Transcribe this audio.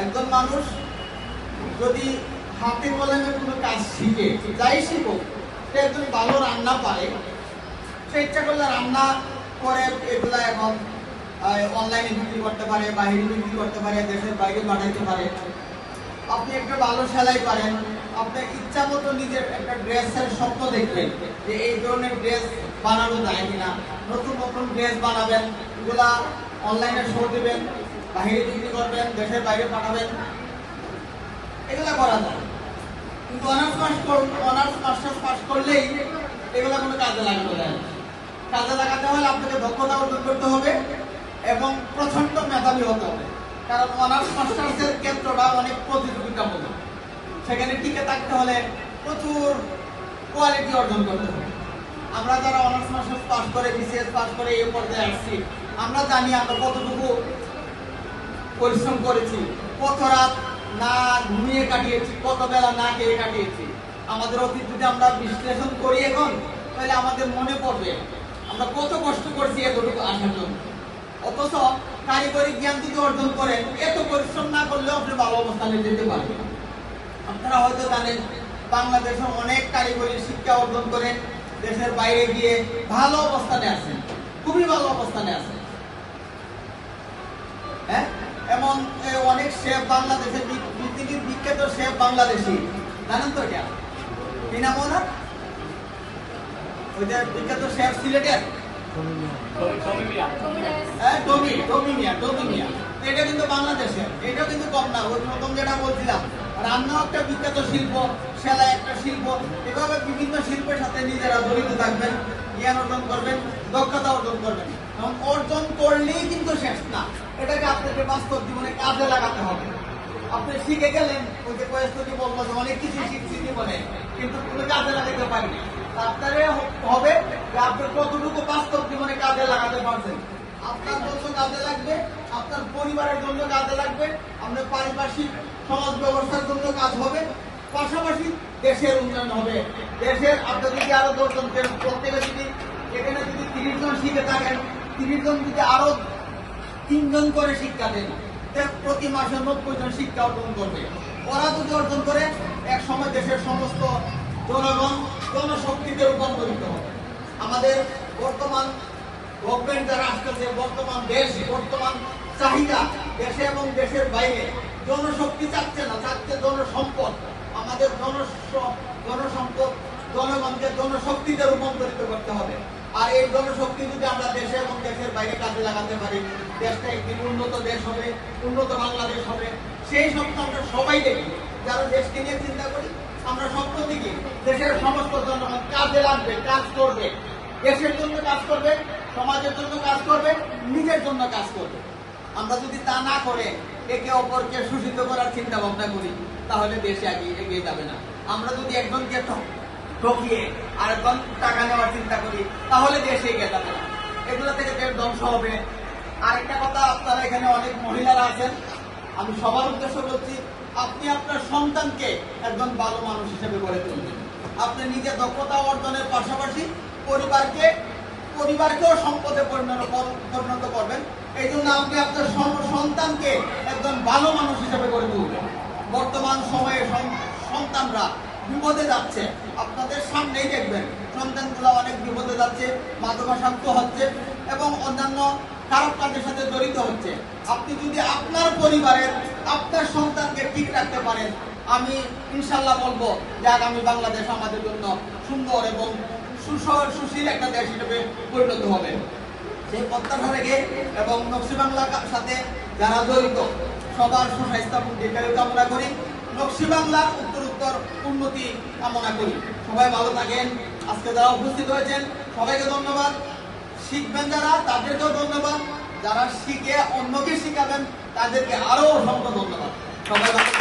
একজন মানুষ যদি হাতে কলমে কোনো কাজ শিখে, যাই শিখুক, সে একজন ভালো রান্না পারে, সে ইচ্ছা করলে রান্না করে, এগুলা এখন অনলাইনে বিক্রি করতে পারে বাইরে বিক্রি করতে পারে, দেশের বাইরে পাঠাইতে পারে। আপনি একটা ভালো সেলাই পারেন আপনার ইচ্ছা মতো নিজের একটা ড্রেসের স্বপ্ন দেখবেন যে এই ধরনের ড্রেস বানানো যায় কিনা। নতুন নতুন ড্রেস বানাবেন, এগুলা অনলাইনে শো দেবেন বাইরে বিক্রি করবেন, দেশের বাইরে পাঠাবেন। এগুলা করা যায়। কিন্তু honours pass honours masters pass করলেই এগুলা কোনো কাজে লাগানো যায় কাজে লাগাতে হলে আপনাকে দক্ষতা অর্জন করতে হবে এবং প্রচণ্ড মেধাবী হতে হবে। কারণ অনার্স মাস্টার্সের ক্ষেত্রটা অনেক প্রতিযোগিতামূলক। সেখানে টিকে থাকতে হলে প্রচুর কোয়ালিটি অর্জন করতে হবে। আমরা যারা অনার্স মাস্টার্স পাস করে বিসিএস পাস করে এই পর্যায়ে আসছি, আমরা জানি আমরা কতটুকু পরিশ্রম করেছি, কত রাত না ঘুমিয়ে কাটিয়েছি, কত বেলা না খেয়ে কাটিয়েছি। আমাদের অতীত যদি আমরা বিশ্লেষণ করি এখন, তাহলে আমাদের মনে পড়বে আমরা কত কষ্ট করছি এতটুকু আসার জন্য। অথচ কারিগরি জ্ঞান যদি অর্জন করেন, এত পরিশ্রম না করলেও আপনি ভালো অবস্থানে যেতে পারবেন। আপনারা হয়তো জানেন, বাংলাদেশে অনেক কারিগরি শিক্ষা অর্জন করে দেশের বাইরে গিয়ে ভালো অবস্থানে আছেন খুবই ভালো অবস্থানে আছেন হ্যাঁ? এমন অনেক শেফ বাংলাদেশের পৃথিবীর বিখ্যাত শেফ বাংলাদেশি। জানেন তো এটা কি নাম ওই যে বিখ্যাত শেফ সিলেটের? সেলাই একটা শিল্প এভাবে বিভিন্ন শিল্পের সাথে নিজেরা জড়িত থাকবেন জ্ঞান অর্জন করবেন দক্ষতা অর্জন করবেন এবং অর্জন করলেই কিন্তু শেষ। না, এটাকে আপনাকে বাস্তব জীবনে কাজে লাগাতে হবে। আপনি শিখে গেলেন, ওই যে কয়েকটি বলব যে অনেক কিছু শিখছি জীবনে, কিন্তু কোনো কাজে লাগাতে পারিনি। আপনারে হবে, যে আপনি কতটুকু বাস্তব জীবনে কাজে লাগাতে পারছেন। আপনার জন্য কাজে লাগবে, আপনার পরিবারের জন্য কাজে লাগবে, আপনার পারিপার্শ্বিক সমাজ ব্যবস্থার জন্য কাজ হবে, পাশাপাশি দেশের উন্নয়ন হবে। দেশের আপনি যদি আরও দশজন প্রত্যেকে যদি এখানে যদি তিরিশ জন শিখে থাকেন, তিরিশ জন যদি আরও তিনজন করে শিক্ষা দেন তে প্রতি মাসে নব্বই জন শিক্ষা অর্জন করবে। ওরা যদি অর্জন করে, এক সময় দেশের সমস্ত জনগণ, জনশক্তিতে রূপান্তরিত হবে। আমাদের বর্তমান গভর্নমেন্ট যারা আসতেছে বর্তমান দেশ, বর্তমান চাহিদা, দেশে এবং দেশের বাইরে, জনশক্তি চাচ্ছে না, চাচ্ছে জনসম্পদ। আমাদের জনস জনসম্পদ, জনগণকে জনশক্তিতে রূপান্তরিত করতে হবে। আর এই জনশক্তি যদি আমরা দেশে এবং বাইরে কাজে লাগাতে পারি। দেশটা একটি উন্নত দেশ হবে, উন্নত বাংলাদেশ হবে। সেই স্বপ্ন আমরা সবাই দেখি। যারা দেশকে নিয়ে চিন্তা করি, আমরা স্বপ্ন দেখি দেশের সমস্ত জনগণ কাজে লাগবে, কাজ করবে। দেশের জন্য কাজ করবে, সমাজের জন্য কাজ করবে, নিজের জন্য কাজ করবে। আমরা যদি তা না করে একে অপরকে শোষিত করার চিন্তা ভাবনা করি, তাহলে দেশে এগিয়ে এগিয়ে যাবে না। আমরা যদি একজনকে ঠকিয়ে আরেকজন টাকা নেওয়ার চিন্তা করি, তাহলে দেশে এগিয়ে যাবে না। এগুলো থেকে দেশ ধ্বংস হবে। আরেকটা কথা, আপনারা এখানে অনেক মহিলারা আছেন। আমি সবার উদ্দেশ্য করছি, আপনি আপনার সন্তানকে একজন ভালো মানুষ হিসেবে গড়ে তুলবেন। আপনি নিজে দক্ষতা অর্জনের পাশাপাশি পরিবারকে, পরিবারকেও সম্পদে পরিণত পরিণত করবেন। এই জন্য আপনি আপনার সন্তানকে একজন ভালো মানুষ হিসেবে গড়ে তুলবেন। বর্তমান সময়ে সন্তানরা বিপদে যাচ্ছে। আপনাদের সামনেই দেখবেন, সন্তানগুলো অনেক বিপদে যাচ্ছে, মাদকাসক্ত হচ্ছে এবং অন্যান্য খারাপ কাজের সাথে জড়িত হচ্ছে। আপনি যদি আপনার পরিবারের, আপনার সন্তানকে ঠিক রাখতে পারেন, আমি ইনশাল্লাহ বলব যে আগামী বাংলাদেশ আমাদের জন্য সুন্দর এবং সুশীল একটা দেশ হিসেবে পরিণত হবে। সেই প্রত্যাশা রেখে এবং নকশি বাংলার সাথে যারা জড়িত, সবার সুস্বাস্থ্য কামনা করি। নকশি বাংলার উত্তর উন্নতি কামনা করি। সবাই ভালো থাকেন। আজকে যারা উপস্থিত হয়েছেন, সবাইকে ধন্যবাদ। শিখবেন যারা, তাদেরকেও ধন্যবাদ। যারা শিখে অন্যকে শিখাবেন, তাদেরকে আরও অসংখ্য ধন্যবাদ। সবাই।